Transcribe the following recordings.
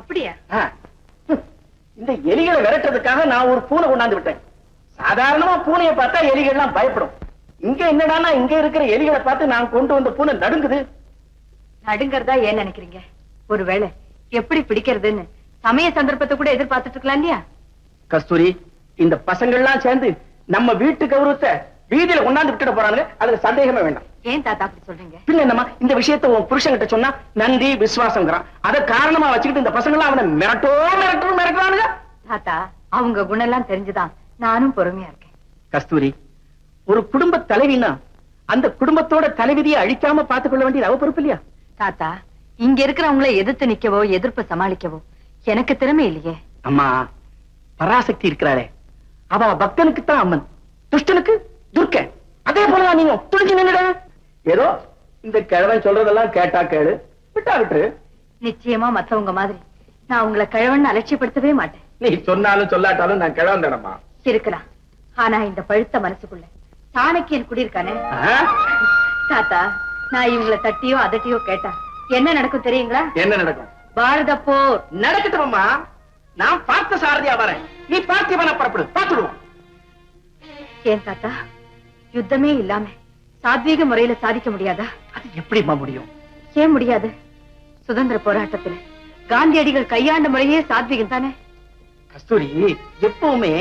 அப்படியா. இந்த எலிகளை விரட்டுறதுக்காக நான் ஒரு பூனை கொண்டாந்து விட்டேன். சாதாரணமா பூனையை பார்த்தா எலிகள்லாம் பயப்படும். இங்க என்னடான்னா இங்க இருக்கிற எலிகளை பார்த்து நான் கொண்டு வந்த பூனை நடுங்குது. நடுங்கறதா ஏன் நினைக்கிறீங்க? ஒருவேளை எப்படி பிடிக்கிறதுன்னு சமய சந்தர்ப்பத்தை கூட எதிர்பார்த்துட்டு இருக்கலாம் இல்லையா கஸ்தூரி இந்த பசங்கள்லாம் சேர்ந்து நம்ம வீட்டு கௌரவத்தை வீதியில கொண்டாந்து விட்டுட போறாங்க அதுல சந்தேகமே வேண்டாம். ஏன் தாத்தா அப்படி சொல்றீங்க? பின்ன இந்த விஷயத்தை உன் புருஷன்கிட்ட சொன்னா நன்றி விசுவாசங்கிறான் அதை காரணமா வச்சுக்கிட்டு இந்த பசங்களாம் அவனை மிரட்டோ மிரட்டோ மிரட்டுறானுங்க. தாத்தா அவங்க குணம் எல்லாம் தெரிஞ்சுதான். நானும் பொறுமையா இருக்கேன். கஸ்தூரி ஒரு குடும்ப தலைவினா அந்த குடும்பத்தோட தலைவிதியை அழிக்காம பார்த்துக் கொள்ள வேண்டியது அவ பொறுப்பு இல்லையா? தாத்தா இங்க இருக்கிறவங்கள எதிர்த்து நிக்கவோ எதிர்ப்பு சமாளிக்கவோ எனக்கு திறமை இல்லையே. அம்மா பராசக்தி இருக்கிறாளே. அவ பக்தனுக்கு தான் அம்மன். துஷ்டனுக்கு துர்க்க அதே போலதான் நீங்க துணிஞ்சு நின்னுட ஏதோ இந்த கிழவன் சொல்றதெல்லாம் கேட்டா கேளு. விட்டா விட்டுரு. நிச்சயமா மத்தவங்க மாதிரி. நான் உங்களை கிழவன் அலட்சியப்படுத்தவே மாட்டேன். நீ சொன்னாலும் சொல்லாட்டாலும் நான் கிழவன் தானம்மா. இருக்கலாம். ஆனா இந்த பழுத்த மனசுக்குள்ள சாணக்கியன் குடியிருக்கானே? தாத்தா நான் இவங்கள தட்டியோ அதட்டியோ கேட்டா என்ன நடக்கும் தெரியுங்களா? என்ன நடக்கும்? பாரத போர். நடக்கட்டும் அம்மா நான் பார்த்த சாரதியா வரேன். நீ பார்த்திபன புறப்படு. பார்த்துடுவோம். ஏன் தாத்தா? யுத்தமே இல்லாம சாத்வீக முறையில சாதிக்க முடியாதா? அது எப்படிம்மா முடியும்? ஏன் முடியாது? சுதந்திர போராட்டத்துல காந்தியடிகள் கையாண்ட முறையே சாத்வீகம் தானே? கஸ்தூரி எப்பவுமே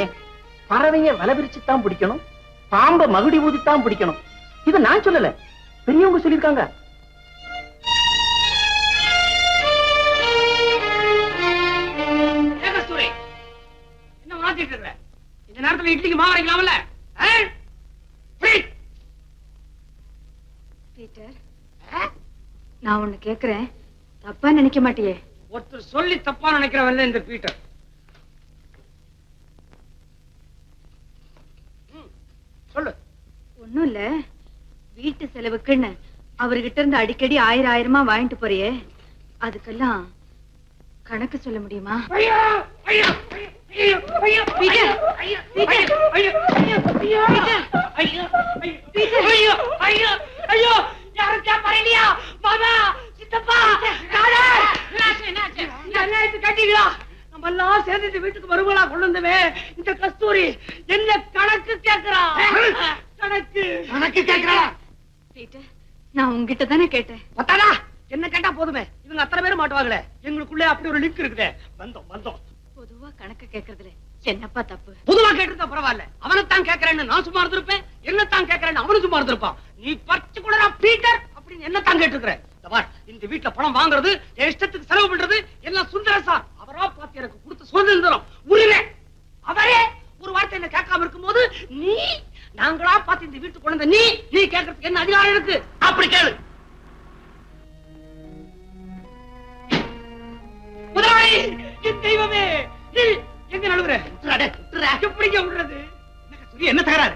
பறவைய வலை விரிச்சுத்தான் பிடிக்கணும் பாம்ப மகுடி ஊதித்தான் பிடிக்கணும். இது நான் சொல்லல. பெரியவங்க சொல்லிருக்காங்க ஏன் கஸ்தூரி? என்ன மாத்திட்டு இருக்க? இந்த நேரத்துல இட்லிக்கு மாவு அரைக்கலாம்ல ஆ? புடி. பீட்டர் நான் ஒண்ணு கேக்குறேன் தப்பா நினைக்க மாட்டியே ஒருத்தர் சொல்லி தப்பா நினைக்கிறவன் இந்த பீட்டர் சொல்லு ஒண்ணும் இல்ல வீட்டு செலவுக்குன்னு அவர்கிட்ட இருந்து அடிக்கடி ஆயிரம் ஆயிரமா வாங்கிட்டு போறியே அதுக்கெல்லாம் கணக்கு சொல்ல முடியுமா ஐயோ ஐயோ ஐயோ ஐயோ ஐயோ ஐயோ ஐயோ ஐயோ யாரும் மாமா சித்தப்பா என்னாச்சு கட்டிங்களா? நம்ம எல்லாம் சேர்ந்து இந்த வீட்டுக்கு வருவலா கொண்டு வந்தவே இந்த கஸ்தூரி என்ன கணக்கு கேக்குறா கணக்கு. கணக்கு கேக்குறா பீட்டர் நான் உங்ககிட்ட தானே கேட்டேன். பத்தாதா? என்ன கேட்டா போதுமே. இவங்க அத்தனை பேரும் மாட்டுவாங்களே. எங்களுக்குள்ளே அப்படி ஒரு லிங்க் இருக்குதே. வந்தோம் வந்தோம். பொதுவா கணக்கு கேக்குறதுல என்னப்பா தப்பு? பொதுவா கேட்டிருந்தா பரவாயில்ல. அவனைத்தான் கேட்கறேன்னு நான் சும்மா இருந்திருப்பேன். என்னத்தான் கேட்கறேன்னு அவனும் சும்மா இருந்திருப்பான். நீ பர்டிகுலரா பீட்டர் அப்படின்னு என்னத்தான் கேட்டிருக்கிற? இந்த பார், இந்த வீட்டுல பணம் வாங்குறது என் இஷ்டத்துக்கு செலவு பண்றது எல்லாம் சுந்தர சார். அவரா பார்த்து எனக்கு கொடுத்த சுதந்திரம். உரிமை. அவரே ஒரு வார்த்தை என்ன கேட்காம இருக்கும்போது நீ நாங்களா பார்த்து இந்த வீட்டுக்கு கொண்டு வந்த நீ நீ கேட்கறதுக்கு என்ன அதிகாரம் இருக்கு? அப்படி கேளு. முதலாளி தெய்வமே நீ எங்க நழுவுற? எப்படிங்க விடுறது என்ன தகராறு?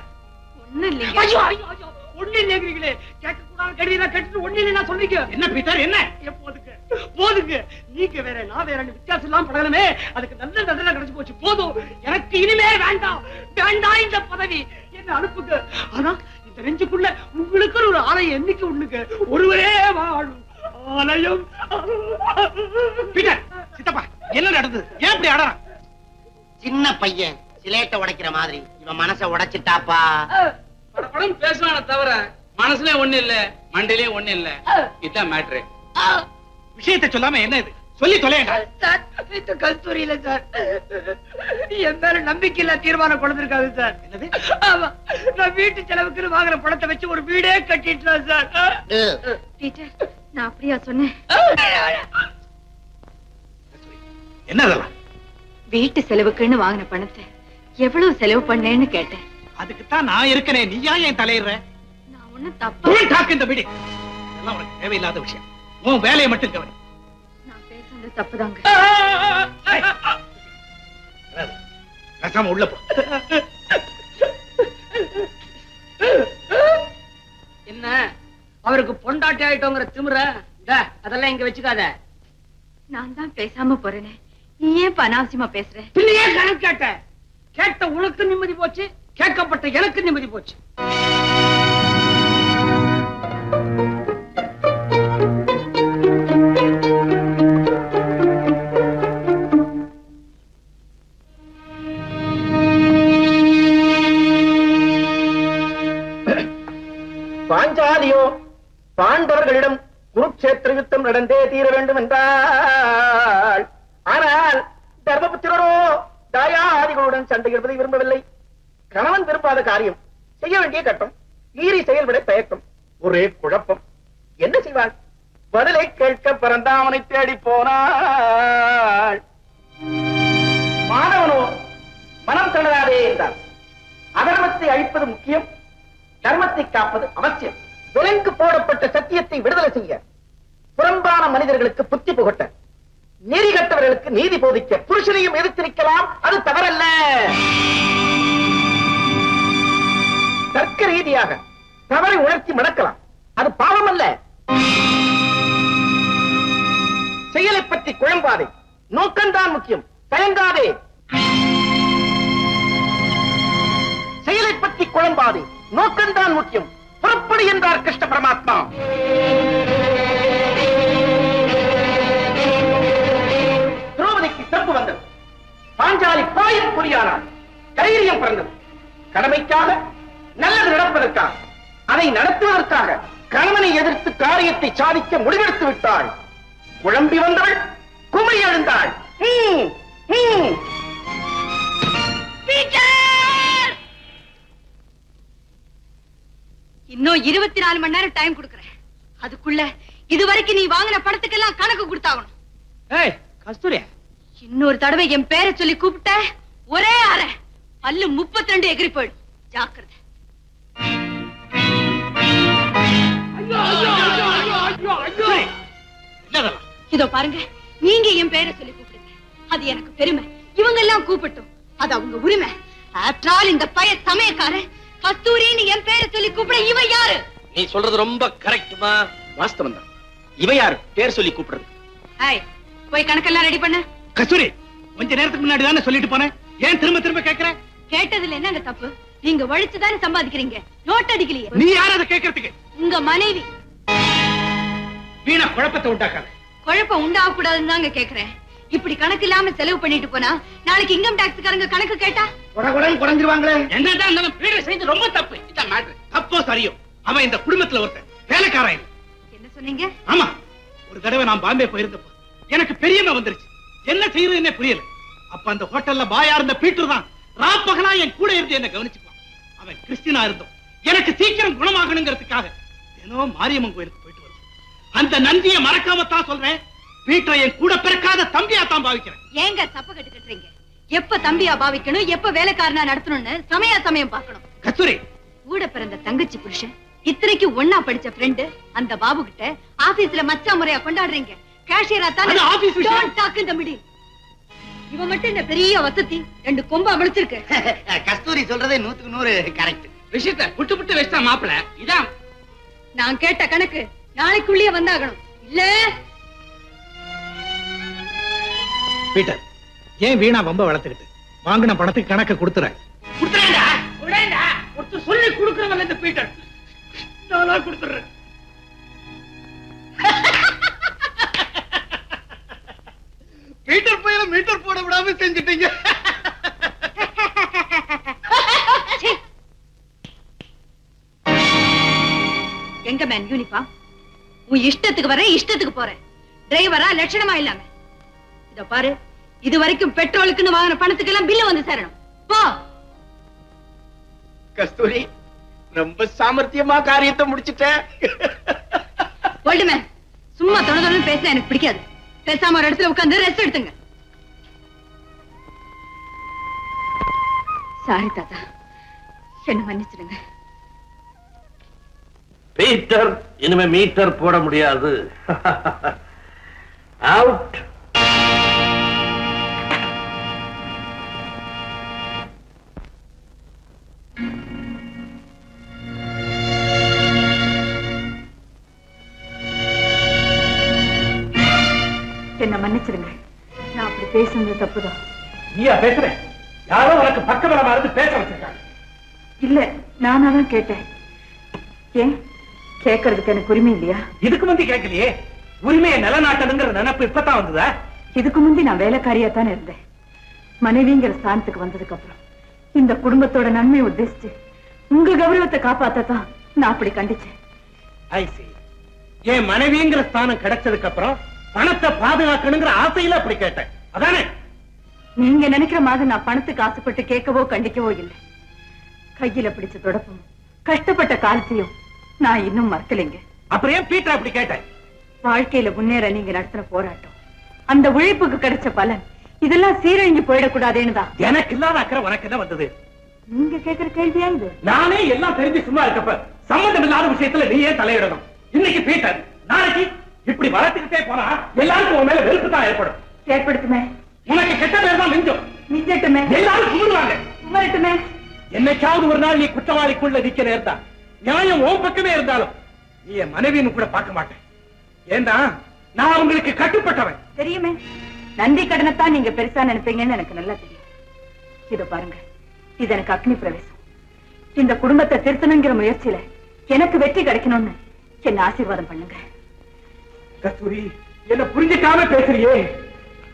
ஐயோ ஐயோ ஒண்ணு இல்லைங்கிறீங்களே. கேட்க கூடாது கடிதா கட்டிட்டு ஒண்ணு நான் சொல்லிக்க என்ன பீட்டர் என்ன? போதுங்க. போதுங்க. நீங்க வேற நான் வேற வித்தியாசம் இல்லாம பழகணுமே. அதுக்கு நல்ல நல்ல கிடைச்சு போச்சு. போதும். எனக்கு இனிமே வேண்டாம். வேண்டாம் இந்த பதவி. என்ன அனுப்புங்க. ஆனா இந்த நெஞ்சுக்குள்ள உங்களுக்கு ஒரு ஆலயம் என்னைக்கு உண்ணுங்க ஒருவரே வாழும் ஆலயம். பீட்டர் சித்தப்பா என்ன நடந்தது? ஏன் இப்படி அடறான்? சின்ன பையன் சிலேட்ட உடைக்கிற மாதிரி. இவன் மனச உடைச்சிட்டாப்பா. பேசுவான தவிர மனசுல ஒண்ணு இல்ல மண்டையிலே ஒண்ணு இல்ல. இதான் மேட்ரு விஷயத்தை சொல்லாம என்ன இது சொல்லி தொலையண்டா. கஸ்தூரியில சார் என் மேல நம்பிக்கை இல்ல தீர்மானம் கொடுத்திருக்காது சார். என்னது? ஆமா நான் வீட்டு செலவுக்கு வாங்குற பணத்தை வச்சு ஒரு வீடே கட்டிட்டேன் சார். நான் அப்படியா சொன்னேன்? என்ன வீட்டு செலவுக்குன்னு வாங்கின பணத்தை எவ்வளவு செலவு பண்ணேன்னு கேட்டேன். அதுக்குத்தான் நான் இருக்கிறேன். நீ ஏன் என் தலையிடுற நான் ஒண்ணும் தப்பா Don't talk in the meeting. இதெல்லாம் உனக்கு தேவையில்லாத விஷயம். உன் வேலையை மட்டும் கவனி. நான் பேசுனது தப்புதாங்க. பேசாம உள்ள போ. என்ன? அவருக்கு பொண்டாட்டி ஆயிட்டோங்கிற இந்தா, அதெல்லாம் இங்க வச்சுக்காத. நான் தான் பேசாம போறேனே. நீ ஏன் அனாவசியமா பேசுற? கணக்கு கேட்ட? கேட்ட உனக்கு நிம்மதி போச்சு கேட்கப்பட்ட எனக்கு நிம்மதி போச்சு. அவர்களிடம் குருக்ஷேத்திர யுத்தம் நடந்தே தீர வேண்டும் என்றால். ஆனால் தர்மபுத்திரரோ தாயாதிகளுடன் சண்டையிடுவதை விரும்பவில்லை. கணவன் விரும்பாத காரியம் செய்ய வேண்டிய கட்டம் மீறி செயல்பட தயக்கம் ஒரே குழப்பம். என்ன செய்வாள்? பதிலை கேட்க பிறந்தாமனை தேடி போனாள். மாணவனோ மனம் தளராதே என்றார் அதர்மத்தை அழிப்பது முக்கியம் தர்மத்தை காப்பது அவசியம். விலங்கு போடப்பட்ட சத்தியத்தை விடுதலை செய்ய புறம்பான மனிதர்களுக்கு புத்தி புகட்ட நெறி கட்டவர்களுக்கு நீதி போதிக்க புருஷனையும் எதிர்த்திருக்கலாம் அது தவறல்ல. தர்க்க ரீதியாக தவறை உணர்த்தி மடக்கலாம் அது பாவம் அல்ல செயலை பற்றி குழம்பாதே. நோக்கம்தான் முக்கியம். தயங்காதே. செயலை பற்றி குழம்பாதே. நோக்கம்தான் முக்கியம். புறப்படு என்றார் கிருஷ்ண பரமாத்மா. திரௌபதிக்கு சிறப்பு வந்தது. பாஞ்சாலி பாயும் புரியானாள் தைரியம் பிறந்தது. கடமைக்காக நல்லது நடப்பதற்காக அதை நடத்துவதற்காக கணவனை எதிர்த்து காரியத்தை சாதிக்க முடிவெடுத்து விட்டாள். குழம்பி வந்தவள் குமரி எழுந்தாள். ஹம், இன்னும் இருபத்தி நாலு மணி நேரம் டைம் கொடுக்கறேன். அதுக்குள்ள இது வரைக்கும் நீ வாங்கின பணத்துக்கெல்லாம் கணக்கு கொடுத்தாகணும். ஏய் கஸ்தூரி இன்னொரு தடவை என் பேரை சொல்லி கூப்பிட்ட ஒரே அறை. பல்லு முப்பத்தி ரெண்டு எகிரி போயிடும். ஜாக்கிரதை. இதோ பாருங்க நீங்க என் பேரை சொல்லி கூப்பிடுங்க. அது எனக்கு பெருமை. இவங்க எல்லாம் கூப்பிட்டோம். அது அவங்க உரிமை. ஆஃப்டர் ஆல் இந்த பைய சமயக்காரன் கஸ்தூரின்னு என் பேரை சொல்லி கூப்பிட இவன் யாரு? நீ சொல்றது ரொம்ப கரெக்ட்மா வாஸ்தவம் தான் இவ யாரு? பேர் சொல்லி கூப்பிடுறது. ஹாய் போய் கணக்கெல்லாம் ரெடி பண்ணு. கஸ்தூரி கொஞ்ச நேரத்துக்கு முன்னாடி தானே சொல்லிட்டு போனேன். ஏன் திரும்ப திரும்ப கேக்குற? கேட்டதுல என்னங்க தப்பு? நீங்க வழிச்சுதானே சம்பாதிக்கிறீங்க. நோட் அடிக்கலையே. நீ யார் அதை கேட்கறதுக்கு உங்க மனைவி. வீணா குழப்பத்தை உண்டாக்காத. குழப்பம் உண்டாக கூடாதுன்னு தாங்க கேக்குறேன். இப்படி கணக்கு இல்லாம செலவு பண்ணிட்டு போனா நாளைக்கு இன்கம் டாக்ஸ்காரங்க கணக்கு கேட்டா? குடகுடன் குறைஞ்சிருவாங்களே என்னதான் இருந்தாலும் பீடர் செய்து ரொம்ப தப்பு. இதான் மேட்ரு தப்போ சரியோ? அவன் இந்த குடும்பத்துல ஒருத்தன். வேலைக்காரன். என்ன சொன்னீங்க? ஆமா. ஒரு தடவை நான் பாம்பே போயிருந்தப்போ எனக்கு பெரியமை வந்துருச்சு. என்ன செய்யறதுன்னே புரியல. அப்ப அந்த ஹோட்டல்ல பாயா இருந்த பீட்டர் தான் ராப்பகலா என் கூட இருந்து என்ன கவனிச்சுப்பான் அவன் கிறிஸ்டினா இருந்தோம். எனக்கு சீக்கிரம் குணமாகணுங்கிறதுக்காக தினம் மாரியம்மன் கோயிலுக்கு போயிட்டு வருவேன். அந்த நன்றியை மறக்காம தான் சொல்றேன். பீட்டரை என் கூட பிறக்காத தம்பியா தான் பாவிக்கிறேன். ஏங்க தப்பு கட்டு கட்டுறீங்க எப்ப தம்பியா பாவிக்கணும் எப்ப வேலைக்காரனா நடத்தணும்னு சமயா சமயம் பார்க்கணும். கஸ்தூரி! கூட பிறந்த தங்கச்சி புருஷன் இத்தனைக்கு ஒன்னா படிச்ச ஃப்ரெண்டு அந்த பாபு கிட்ட ஆபீஸ்ல மச்சா முறையா கொண்டாடுறீங்க. கேஷியரா தானே விஷயம். Don't talk in the middle. இவன் மட்டும் இந்த பெரிய வசதி? ரெண்டு கொம்பா விழிச்சிருக்கு கஸ்தூரி சொல்றது நூத்துக்கு நூறு கரெக்ட் விஷயத்த புட்டு புட்டு வச்சா மாப்பிள. இதான். நான் கேட்ட கணக்கு நாளைக்குள்ளேயே வந்தாகணும். இல்ல? பீட்டர் ஏன் வீணா வம்ப வளர்த்துக்கிட்டு? வாங்கின பணத்துக்கு கணக்கு கொடுத்துற. கொடுத்துறேன்டா ஒருத்தர் சொல்லி கொடுக்கறவன் இந்த பீட்டர். நானா கொடுத்துறேன். பீட்டர் பையில மீட்டர் போட விடாம செஞ்சுட்டீங்க. எங்க மேன் யூனிஃபார்ம் உன் இஷ்டத்துக்கு வரேன் இஷ்டத்துக்கு போறேன். டிரைவரா லட்சணமா இல்லாம. இத பாரு. இது வரைக்கும் பெட்ரோலுக்குன்னு வாங்கின பணத்துக்கு எல்லாம் பில்லு வந்து சேரணும். போ. கஸ்தூரி ரொம்ப சாமர்த்தியமா காரியத்தை முடிச்சிட்டேன் ஓல்டு மேன் சும்மா தொண தொணன்னு பேச எனக்கு பிடிக்காது. பேசாம ஒரு இடத்துல உட்கார்ந்து ரெஸ்ட் எடுத்துங்க. சாரி தாத்தா. என்ன மன்னிச்சிடுங்க. பீட்டர் இனிமே மீட்டர் போட முடியாது. அவுட் என்ன மன்னிச்சிடுங்க நான் அப்படி பேசுனது தப்புதான். நீயா பேசுறேன் யாரோ உனக்கு பக்கபலமா இருந்து பேச வச்சிருக்காங்க. இல்ல நானா தான் கேட்டேன். ஏன்? கேட்கறதுக்கு எனக்கு உரிமை இல்லையா? இதுக்கு முந்தி கேட்கலையே. உரிமையை நிலநாட்டணுங்கிற நினைப்பு இப்பதான் வந்ததா? இதுக்கு முந்தி நான் வேலைக்காரியா தானே இருந்தேன். மனைவிங்கிற ஸ்தானத்துக்கு வந்ததுக்கு அப்புறம் இந்த குடும்பத்தோட நன்மையை உத்தேசிச்சு உங்க கௌரவத்தை காப்பாத்தத்தான் நான் அப்படி கண்டிச்சேன். என் மனைவிங்கிற ஸ்தானம் கிடைச்சதுக்கு அப்புறம் பணத்தை பாதுகாக்கணுங்கிற ஆசையில அப்படி கேட்டேன். அதானே? நீங்க நினைக்கிற மாதிரி நான் பணத்துக்கு ஆசைப்பட்டு கேட்கவோ கண்டிக்கவோ இல்லை. கையில பிடிச்ச தொடப்பும் கஷ்டப்பட்ட காலத்தையும் நான் இன்னும் மறக்கலைங்க. அப்புறம் ஏன் பீட்டர் அப்படி கேட்டேன்? வாழ்க்கையில முன்னேற நீங்க நடத்தின போராட்டம். அந்த உழைப்புக்கு கிடைச்ச பலன் இதெல்லாம் சீரழிஞ்சு போயிடக்கூடாதேன்னு தான். எனக்கு இல்லாத அக்கறை உனக்கு என்ன வந்தது? நீங்க கேக்குற கேள்வியா இது? நானே எல்லாம் தெரிஞ்சு சும்மா இருக்கப்ப சம்பந்தம் இல்லாத விஷயத்துல நீ ஏன் தலையிடணும். இன்னைக்கு பீட்டர் நாளைக்கு இப்படி வளர்த்துக்கிட்டே போனா எல்லாருக்கும் உன் மேல வெறுப்பு தான் ஏற்படும். ஏற்படுத்துமே. உனக்கு கெட்ட பேர் தான் மிஞ்சும். மிஞ்சட்டுமே. எல்லாரும் கும்பிடுவாங்க வரட்டுமே என்னைக்காவது ஒரு நாள் நீ குற்றவாளிக்குள்ள நிக்க நேர்ந்தா நியாயம் உன் பக்கமே இருந்தாலும் நீ என் மனைவின்னு கூட பார்க்க மாட்டேன். ஏண்டா நான் உங்களுக்கு கட்டுப்பட்டவன். தெரியுமே. நன்றி கடனைத்தான் நீங்க பெருசா நினைப்பீங்கன்னு எனக்கு நல்லா தெரியும். இதோ பாருங்க. இது எனக்கு அக்னி பிரவேசம். இந்த குடும்பத்தை திருத்தணுங்கிற முயற்சியில எனக்கு வெற்றி கிடைக்கணும்னு என்ன ஆசீர்வாதம் பண்ணுங்க. கஸ்தூரி என்ன புரிஞ்சுக்காம பேசுறியே?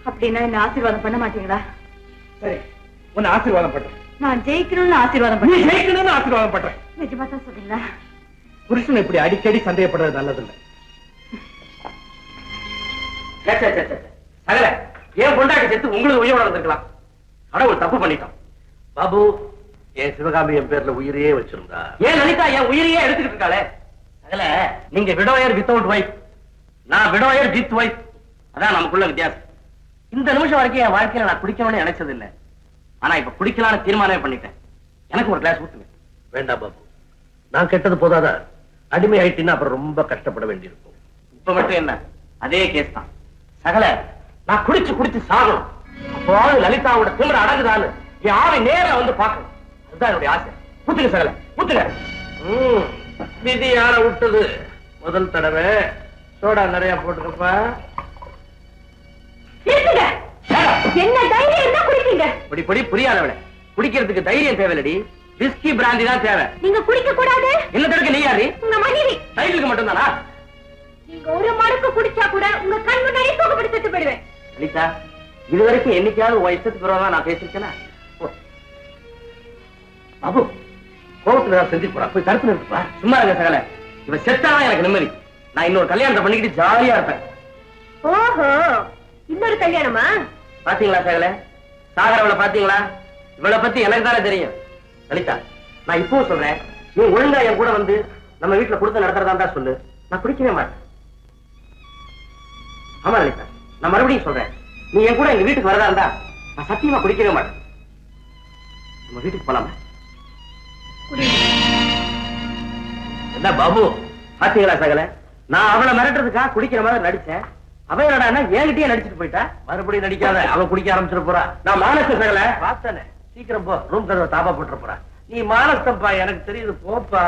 அப்படின்னா என்ன ஆசீர்வாதம் பண்ண மாட்டீங்களா? சரி உன்னை ஆசீர்வாதம் பண்றேன். நான் ஜெயிக்கணும்னு ஆசீர்வாதம் பண்ண ஜெயிக்கணும்னு ஆசீர்வாதம் பண்றேன். நிஜமா தான் சொல்றீங்களா? புருஷன் இப்படி அடிக்கடி சந்தேகப்படுறது நல்லதில்லை. சகல ஏன் பொண்டாட்டி செத்து உங்களுக்கு உயிரோட வந்திருக்கலாம்? கடவுள் தப்பு பண்ணிட்டோம் பாபு என் சிவகாமி என் பேர்ல உயிரையே வச்சிருந்தா. ஏன் லலிதா என் உயிரையே எடுத்துக்கிட்டு இருக்காளே? சகல நீங்க விடோயர் வித்தவுட் வைஃப் நான் விடோயர் வித் வைஃப் அதான் நமக்குள்ள வித்தியாசம். இந்த நிமிஷம் வரைக்கும் என் வாழ்க்கையில நான் குடிக்கணும்னு நினைச்சது இல்ல ஆனா இப்ப குடிக்கலாம்னு தீர்மானமே பண்ணிட்டேன். எனக்கு ஒரு கிளாஸ் ஊத்துங்க. வேண்டாம் பாபு. நான் கெட்டது போதாதா? அடிமை ஆயிட்டின்னா அப்புறம் ரொம்ப கஷ்டப்பட வேண்டியிருக்கும். இப்ப மட்டும் என்ன? அதே கேஸ் தான். சகல நான் குடிச்சு குடிச்சு சாகணும். அப்போது லலிதாவோட திமிர அடங்குதான்னு என் ஆவை நேரா வந்து பார்க்கணும். அதுதான் என்னுடைய ஆசை. ஊத்துங்க சகல ஊத்துங்க. விதி யார விட்டது முதல் தடவை. சோடா நிறைய போட்டுக்கப்பா. என்ன தைரியம் இருந்தா குடிப்பீங்க இப்படி படி புரியாதவள. குடிக்கிறதுக்கு தைரியம் தேவையில்லடி. விஸ்கி பிராந்தி தான் தேவை. நீங்க குடிக்க கூடாது என்ன தடுக்க நீ யாரு? உங்க மனைவி. டைட்டிலுக்கு மட்டும்தானா? நீங்க ஒரு மடக்கு குடிச்சா கூட உங்க கண் முன்னாடி செத்து போயிடுவேன். லலிதா இது வரைக்கும் என்னைக்காவது உன் இஷ்டத்துக்கு விரோதமா நான் பேசிருக்கேனா. பாபு கோபத்துல செஞ்சு போறா போய் நிறுத்துப்பா சும்மா இருங்க சகல. இவ செத்தாதான் எனக்கு நிம்மதி. நான் இன்னொரு கல்யாணத்தை பண்ணிக்கிட்டு ஜாலியா இருப்பேன். ஓஹோ இன்னொரு கல்யாணமா? பாத்தீங்களா சகல? சாகரவளை பாத்தீங்களா? இவளை பத்தி எனக்கு தானே தெரியும். லலிதா நான் இப்பவும் சொல்றேன் நீ ஒழுங்கா என் கூட வந்து நம்ம வீட்டுல கொடுத்து நடத்துறதா இருந்தா சொல்லு. நான் குடிக்கவே மாட்டேன். ஆமா லலிதா நான் மறுபடியும் சொல்றேன் நீ என் கூட எங்க வீட்டுக்கு வரதா இருந்தா நான் சத்தியமா குடிக்கவே மாட்டேன். நம்ம வீட்டுக்கு போலாமா? என்ன பாபு? பாத்தீங்களா சகல? நான் அவளை மிரட்டுறதுக்கா குடிக்கிற மாதிரி நடிச்சேன். அவன் என்னடா என்கிட்டயே நடிச்சிட்டு போயிட்டா? மறுபடியும் நடிக்காத அவன் குடிக்க ஆரம்பிச்சிட போறா. நான் மானஸ்த சகல பார்த்தனே. சீக்கிரம் போ ரூம் கதவை தாப்பா போட்டுற போறா. நீ மானஸ்தப்பா எனக்கு தெரியுது போப்பா.